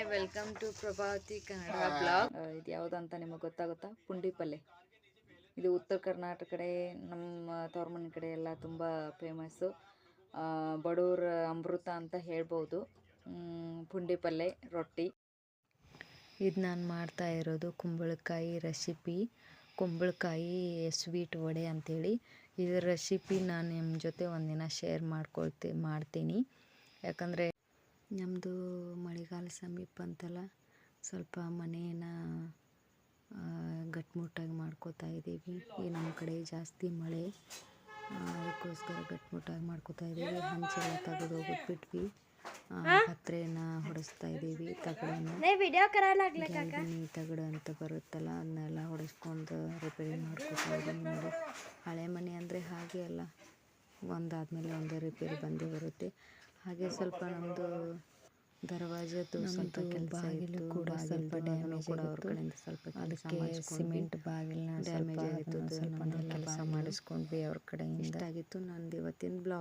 Hi welcome to Prabhavathi Kannada blog ಇದು ಯಾವುದಂತ ನಿಮಗೆ ಗೊತ್ತಾಗುತ್ತಾ? ಪುಂಡಿ ಪಲ್ಲೆ ಇದು ಉತ್ತರ ಕರ್ನಾಟಕ ಕಡೆ ನಮ್ಮ ತೋರ್ಮನ ಮನೆ ಕಡೆ ಎಲ್ಲ ತುಂಬ ಫೇಮಸ್ಸು ಬಡವ್ರ ಅಮೃತ ಅಂತ ಹೇಳ್ಬೋದು. ಪುಂಡಿ ಪಲ್ಲೆ ರೊಟ್ಟಿ. ಇದು ನಾನು ಮಾಡ್ತಾ ಇರೋದು ಕುಂಬಳಕಾಯಿ ರೆಸಿಪಿ ಕುಂಬಳಕಾಯಿ ಸ್ವೀಟ್ ವಡೆ ಅಂಥೇಳಿ ಇದರ ರೆಸಿಪಿ ನಾನು ನಿಮ್ಮ ಜೊತೆ ಒಂದಿನ ಶೇರ್ ಮಾಡ್ಕೊಳ್ತಿ ಮಾಡ್ತೀನಿ. ಯಾಕಂದರೆ ನಮ್ಮದು ಮಳೆಗಾಲ ಸಮೀಪ ಅಂತಲ್ಲ ಸ್ವಲ್ಪ ಮನೇನ ಗಟ್ಟಿಮುಟ್ಟಾಗಿ ಗಟ್ಮುಟ್ಟಾಗಿ ಮಾಡ್ಕೋತಾ ಇದ್ದೀವಿ. ಈ ನಮ್ಮ ಕಡೆ ಜಾಸ್ತಿ ಮಳೆ. ಅದಕ್ಕೋಸ್ಕರ ಗಟ್ಮುಟ್ಟಾಗಿ ಮಾಡ್ಕೋತಾ ಇದ್ದೀವಿ. ಹಂಚೆಲ್ಲ ತೆಗೆದು ಹೋಗ್ಬಿಟ್ವಿ ಪತ್ರೆನ ಹೊಡೆಸ್ತಾ ಇದ್ದೀವಿ ತಗಡನ್ನು. ತಗಡು ಅಂತ ಬರುತ್ತಲ್ಲ ಅದನ್ನೆಲ್ಲ ಹೊಡೆಸ್ಕೊಂಡು ರಿಪೇರಿ ಮಾಡ್ಕೊತಾ ಇದ್ದೀನಿ ನೋಡಿ. ಹಳೆ ಮನೆ ಅಂದರೆ ಹಾಗೆ ಅಲ್ಲ. ಒಂದಾದಮೇಲೆ ಒಂದು ರಿಪೇರಿ ಬಂದೇ ಬರುತ್ತೆ. ಹಾಗೆ ಸ್ವಲ್ಪ ನಮ್ಮದು ದರ್ವಾಜದ್ದು ಸ್ವಲ್ಪ ಬಾಗಿಲು ಕೂಡ ಸ್ವಲ್ಪ ಡ್ಯಾಮೇಜ್ ಕೂಡ ಅವ್ರ ಕಡೆಯಿಂದ ಸ್ವಲ್ಪ ಅದಕ್ಕೆ ಸಿಮೆಂಟ್ ಬಾಗಿಲನ್ನ ಡ್ಯಾಮೇಜ್ ಆಗಿತ್ತು. ಸ್ವಲ್ಪ ಕೆಲಸ ಮಾಡಿಸ್ಕೊಂಡ್ವಿ ಅವ್ರ ಕಡೆಯಿಂದ. ಇಷ್ಟಾಗಿತ್ತು. ನಂದು ಇವತ್ತಿನ ಬ್ಲಾಗ್